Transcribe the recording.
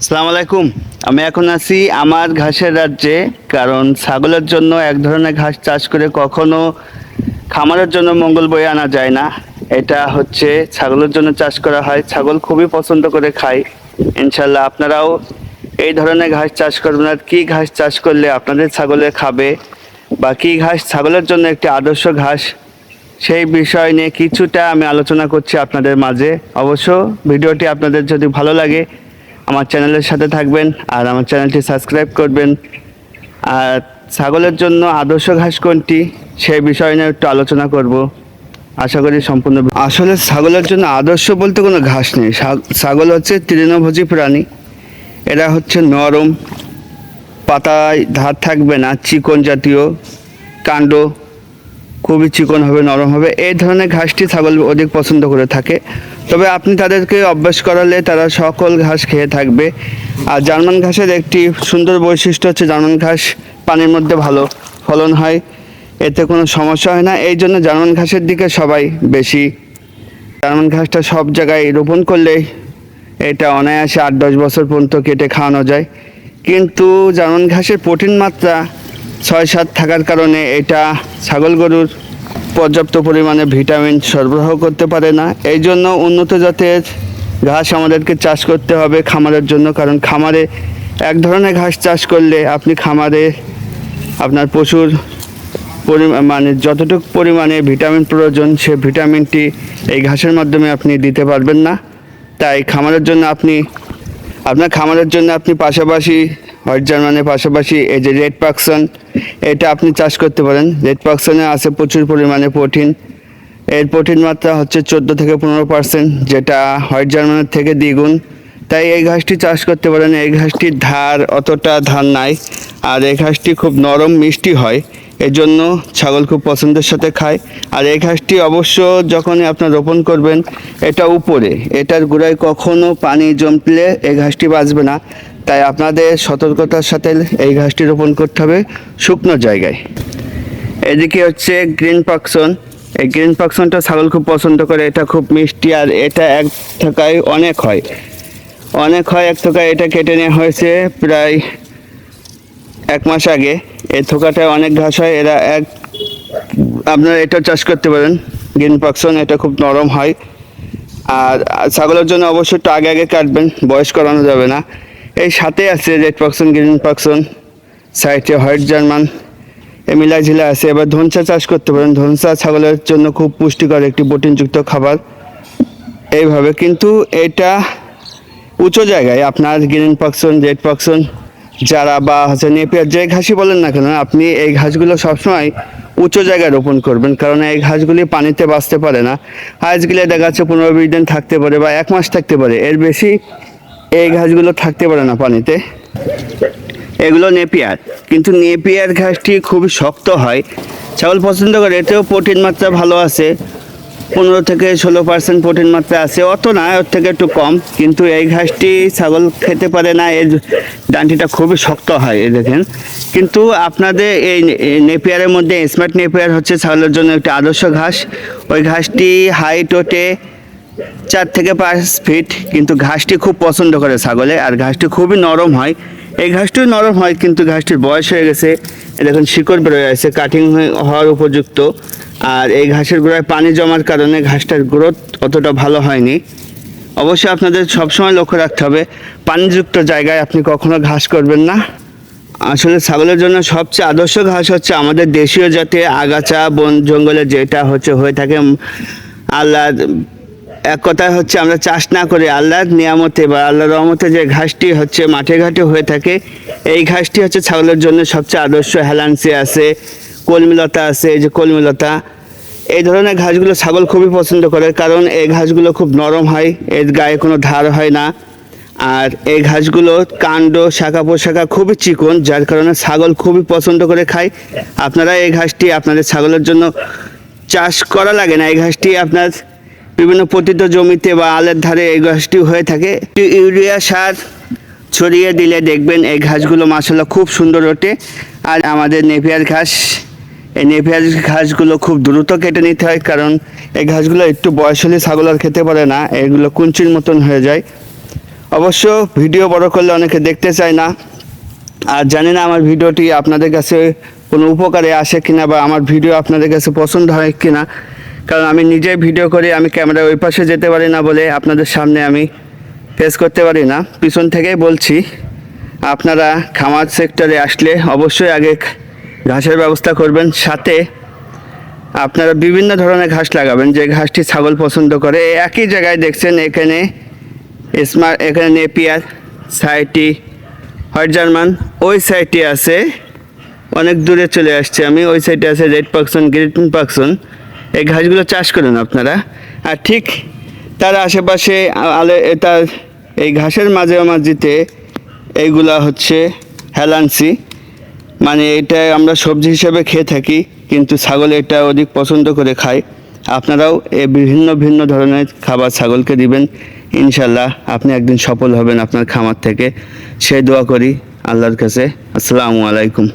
আসসালামু আলাইকুম। আমি এখন আছি আমার ঘাসের রাজ্যে, কারণ ছাগলের জন্য এক ধরনের ঘাস চাষ করে কখনো খামারের জন্য মঙ্গল বয়ে আনা যায় না। এটা হচ্ছে ছাগলের জন্য চাষ করা হয়। ছাগল খুবই পছন্দ করে খায়। ইনশাল্লাহ আপনারাও এই ধরনের ঘাস চাষ করবেন আর কী ঘাস চাষ করলে আপনাদের ছাগলে খাবে বা কী ঘাস ছাগলের জন্য একটি আদর্শ ঘাস, সেই বিষয় নিয়ে কিছুটা আমি আলোচনা করছি আপনাদের মাঝে। অবশ্য ভিডিওটি আপনাদের যদি ভালো লাগে আমার চ্যানেলের সাথে থাকবেন আর আমার চ্যানেলটি সাবস্ক্রাইব করবেন। আর ছাগলের জন্য আদর্শ ঘাস কোনটি সে বিষয় নিয়ে একটু আলোচনা করব। আশা করি সম্পূর্ণ আসলে ছাগলের জন্য আদর্শ বলতে কোনো ঘাস নেই। ছাগল হচ্ছে তৃণভোজী প্রাণী। এরা হচ্ছে নরম, পাতায় ধার থাকবে না, চিকন জাতীয়, কাণ্ড, খুবই চিকন হবে, নরম হবে। এই ধরনের ঘাসটি ছাগল অধিক পছন্দ করে থাকে। তবে আপনি তাদেরকে অভ্যাস করালে তারা সকল ঘাস খেয়ে থাকবে। আর জার্মান ঘাসের একটি সুন্দর বৈশিষ্ট্য হচ্ছে জার্মান ঘাস পানির মধ্যে ভালো ফলন হয়, এতে কোনো সমস্যা হয় না। এই জন্য জার্মান ঘাসের দিকে সবাই বেশি। জার্মান ঘাসটা সব জায়গায় রোপণ করলে এটা অনায়াসে আট দশ বছর পর্যন্ত কেটে খাওয়ানো যায়। কিন্তু জার্মান ঘাসের প্রোটিন মাত্রা ছয় সাত থাকার কারণে এটা ছাগল গরুর পর্যাপ্ত পরিমাণে ভিটামিন সরবরাহ করতে পারে না। এই জন্য উন্নত জাতের ঘাস আমাদেরকে চাষ করতে হবে খামারের জন্য, কারণ খামারে এক ধরনের ঘাস চাষ করলে আপনি খামারে আপনার পশুর মানে যতটুকু পরিমাণে ভিটামিন প্রয়োজন, সে ভিটামিনটি এই ঘাসের মাধ্যমে আপনি দিতে পারবেন না। তাই খামারের জন্য আপনি, আপনার খামারের জন্য আপনি পাশাপাশি হোয়াইট জার্মানের পাশাপাশি এই যে রেড পাকসন, এটা আপনি চাষ করতে পারেন। রেড পাকসনে আছে প্রচুর পরিমাণে প্রোটিন। এর প্রোটিন মাত্রা হচ্ছে চোদ্দ থেকে পনেরো পার্সেন্ট, যেটা হোয়াইট জার্মানের থেকে দ্বিগুণ। তাই এই ঘাসটি চাষ করতে পারেন। এই ঘাসটির ধার অতটা ধার নাই, আর এই ঘাসটি খুব নরম মিষ্টি হয়, এজন্য ছাগল খুব পছন্দের সাথে খায়। আর এই ঘাসটি অবশ্য যখনই আপনার রোপণ করবেন, এটা উপরে, এটার গোড়ায় কখনো পানি জমলে এই ঘাসটি বাঁচবে না। তাই আপনাদের সতর্কতার সাথে এই ঘাসটি রোপণ করতে হবে শুকনো জায়গায়। এদিকে হচ্ছে গ্রিন পাকসন। এই গ্রিন পাকসনটা ছাগল খুব পছন্দ করে, এটা খুব মিষ্টি আর এটা এক টাকায় অনেক হয়। অনেক হয় এক টাকায় এটা কেটে নেওয়া হয়েছে প্রায় এক মাস আগে। এই থোকাটায় অনেক ঘাস হয়, এরা এক আপনারা এটা চাষ করতে পারেন। গ্রিন পাকসন, এটা খুব নরম হয়। আর ছাগলের জন্য অবশ্যই একটু আগে আগে কাটবেন, বয়স করানো যাবে না। এই সাথে আছে রেড পাকসন, গ্রিন পাকসন সাইডে হোয়াইট জার্মান, এই মিলা ঝিলা আছে। এবার ধনসা চাষ করতে পারেন। ধনসা ছাগলের জন্য খুব পুষ্টিকর একটি প্রোটিনযুক্ত খাবার। এইভাবে কিন্তু এটা উঁচু জায়গায় আপনার গ্রিন পাকসন, রেড পাকসন, যারা বা হচ্ছে নেপিয়ার, যে ঘাসই বলেন না কেন, আপনি এই ঘাসগুলো সবসময় উঁচু জায়গায় রোপণ করবেন। কারণ এই ঘাসগুলি পানিতে বাঁচতে পারে না। আজগুলো দেখা যাচ্ছে পনেরো বিশ দিন থাকতে পারে বা এক মাস থাকতে পারে। এর বেশি এই ঘাসগুলো থাকতে পারে না পানিতে। এগুলো নেপিয়ার। কিন্তু নেপিয়ার ঘাসটি খুবই শক্ত হয়। ছাগল পছন্দ করে, এতেও প্রোটিন মাত্রা ভালো আছে। পনেরো থেকে ষোলো পার্সেন্ট প্রোটিন মাত্রা আছে। অত না ওর থেকে একটু কম। কিন্তু এই ঘাসটি ছাগল খেতে পারে না, এর ডান্টিটা খুবই শক্ত হয়, এই দেখেন। কিন্তু আপনাদের এই নেপিয়ারের মধ্যে স্মার্ট নেপিয়ার হচ্ছে ছাগলের জন্য একটি আদর্শ ঘাস। ওই ঘাসটি হাইট ওঠে চার থেকে পাঁচ ফিট কিন্তু ঘাসটি খুব পছন্দ করে ছাগলে আর ঘাসটি খুবই নরম হয়। এই ঘাসটিও নরম হয় কিন্তু ঘাসটির বয়স হয়ে গেছে। দেখুন শিকড় বেরোয় আছে কাটিং হওয়ার উপযুক্ত। আর এই ঘাসের গোড়ায় পানি জমার কারণে ঘাসটার গ্রোথ অতটা ভালো হয়নি। অবশ্যই আপনাদের সবসময় লক্ষ্য রাখতে হবে পানিযুক্ত জায়গায় আপনি কখনো ঘাস করবেন না। আসলে ছাগলের জন্য সবচেয়ে আদর্শ ঘাস হচ্ছে আমাদের দেশীয় জাতীয় আগাছা বন জঙ্গলে যেটা হচ্ছে হয়ে থাকে উম, আল্লাহর এক কথায় হচ্ছে আমরা চাষ না করে আল্লাহর নিয়ামতে বা আল্লাহর রহমতে যে ঘাসটি হচ্ছে মাঠে ঘাটে হয়ে থাকে, এই ঘাসটি হচ্ছে ছাগলের জন্য সবচেয়ে আদর্শ হেলান্সি আছে, কলমিলতা আছে, এই যে কলমিলতা। এই ধরনের ঘাসগুলো ছাগল খুবই পছন্দ করে, কারণ এই ঘাসগুলো খুব নরম হয়, এর গায়ে কোনো ধার হয় না। আর এই ঘাসগুলো কাণ্ড, শাখা পোশাখা খুবই চিকন, যার কারণে ছাগল খুবই পছন্দ করে খায়। আপনারা এই ঘাসটি আপনাদের ছাগলের জন্য চাষ করা লাগে না, এই ঘাসটি আপনার বিভিন্ন পতিত জমিতে বা আলের ধারে এই ঘাসটি হয়ে থাকে। ইউরিয়া সার ছড়িয়ে দিলে দেখবেন এই ঘাসগুলো মাসাল্লাহ খুব সুন্দর ওঠে। আর আমাদের নেপিয়ার ঘাস, এই নেপিয়ার ঘাসগুলো খুব দ্রুত কেটে নিতে হয় কারণ এই ঘাসগুলো একটু বয়স হলে ছাগল আর খেতে পারে না, এগুলো কুঞ্চির মতন হয়ে যায়। অবশ্য ভিডিও বড় করলে অনেকে দেখতে চায় না। আর জানি না আমার ভিডিওটি আপনাদের কাছে কোনো উপকারে আসে কিনা বা আমার ভিডিও আপনাদের কাছে পছন্দ হয় কিনা। কারণ আমি নিজে ভিডিও করি, আমি ক্যামেরা ওই পাশে যেতে পারি না বলে আপনাদের সামনে আমি ফেস করতে পারি না। পিছন থেকেই বলছি, আপনারা খামার সেক্টরে আসলে অবশ্যই আগে ঘাসের ব্যবস্থা করবেন, সাথে আপনারা বিভিন্ন ধরনের ঘাস লাগাবেন, যে ঘাসটি ছাগল পছন্দ করে। একই জায়গায় দেখছেন, এখানে স্মার্ট এখানে নেপিয়ার সাইটি, হোয়াইট জার্মান, ওই সাইডটি আছে, অনেক দূরে চলে আসছে আমি, ওই সাইডে আছে রেড পাকসন গ্রিন পাকসন এই ঘাসগুলো চাষ করেন আপনারা? আর ঠিক তার আশেপাশে আলে তার এই ঘাসের মাঝে মাঝিতে এইগুলা হচ্ছে হেলান্সি। মানে এটা আমরা সবজি হিসেবে খেয়ে থাকি, কিন্তু ছাগল এটা অধিক পছন্দ করে খায়। আপনারাও এ বিভিন্ন ভিন্ন ধরনের খাবার ছাগলকে দিবেন। ইনশাল্লাহ আপনি একদিন সফল হবেন আপনার খামার থেকে। সেই দোয়া করি আল্লাহর কাছে। আসসালামু আলাইকুম।